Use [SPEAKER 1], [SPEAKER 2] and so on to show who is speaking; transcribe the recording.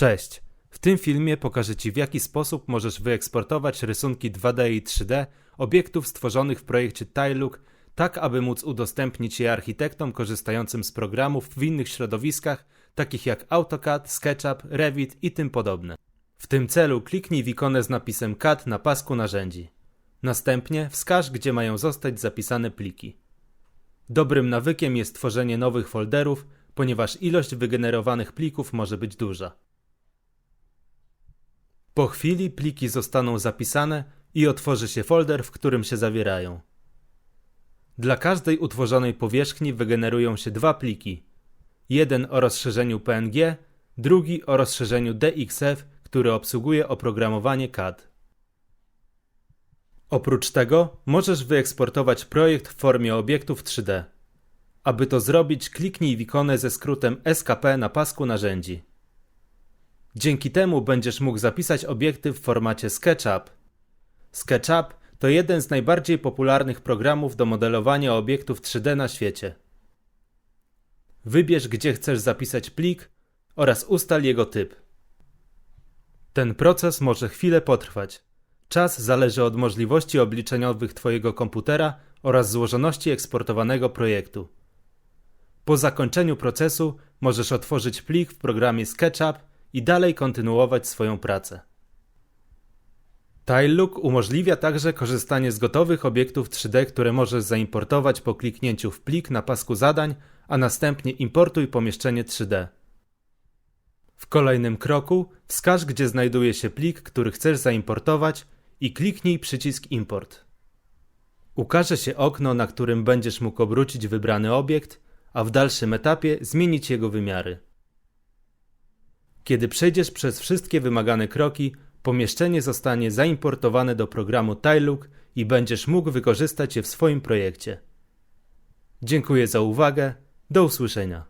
[SPEAKER 1] Cześć! W tym filmie pokażę Ci w jaki sposób możesz wyeksportować rysunki 2D i 3D obiektów stworzonych w projekcie Tilelook, tak aby móc udostępnić je architektom korzystającym z programów w innych środowiskach, takich jak AutoCAD, SketchUp, Revit i tym podobne. W tym celu kliknij w ikonę z napisem CAD na pasku narzędzi. Następnie wskaż, gdzie mają zostać zapisane pliki. Dobrym nawykiem jest tworzenie nowych folderów, ponieważ ilość wygenerowanych plików może być duża. Po chwili pliki zostaną zapisane i otworzy się folder, w którym się zawierają. Dla każdej utworzonej powierzchni wygenerują się dwa pliki. Jeden o rozszerzeniu PNG, drugi o rozszerzeniu DXF, który obsługuje oprogramowanie CAD. Oprócz tego możesz wyeksportować projekt w formie obiektów 3D. Aby to zrobić, kliknij w ikonę ze skrótem SKP na pasku narzędzi. Dzięki temu będziesz mógł zapisać obiekty w formacie SketchUp. SketchUp to jeden z najbardziej popularnych programów do modelowania obiektów 3D na świecie. Wybierz, gdzie chcesz zapisać plik oraz ustal jego typ. Ten proces może chwilę potrwać. Czas zależy od możliwości obliczeniowych Twojego komputera oraz złożoności eksportowanego projektu. Po zakończeniu procesu możesz otworzyć plik w programie SketchUp i dalej kontynuować swoją pracę. Tilelook umożliwia także korzystanie z gotowych obiektów 3D, które możesz zaimportować po kliknięciu w plik na pasku zadań, a następnie importuj pomieszczenie 3D. W kolejnym kroku wskaż, gdzie znajduje się plik, który chcesz zaimportować i kliknij przycisk Import. Ukaże się okno, na którym będziesz mógł obrócić wybrany obiekt, a w dalszym etapie zmienić jego wymiary. Kiedy przejdziesz przez wszystkie wymagane kroki, pomieszczenie zostanie zaimportowane do programu Tilelook i będziesz mógł wykorzystać je w swoim projekcie. Dziękuję za uwagę. Do usłyszenia.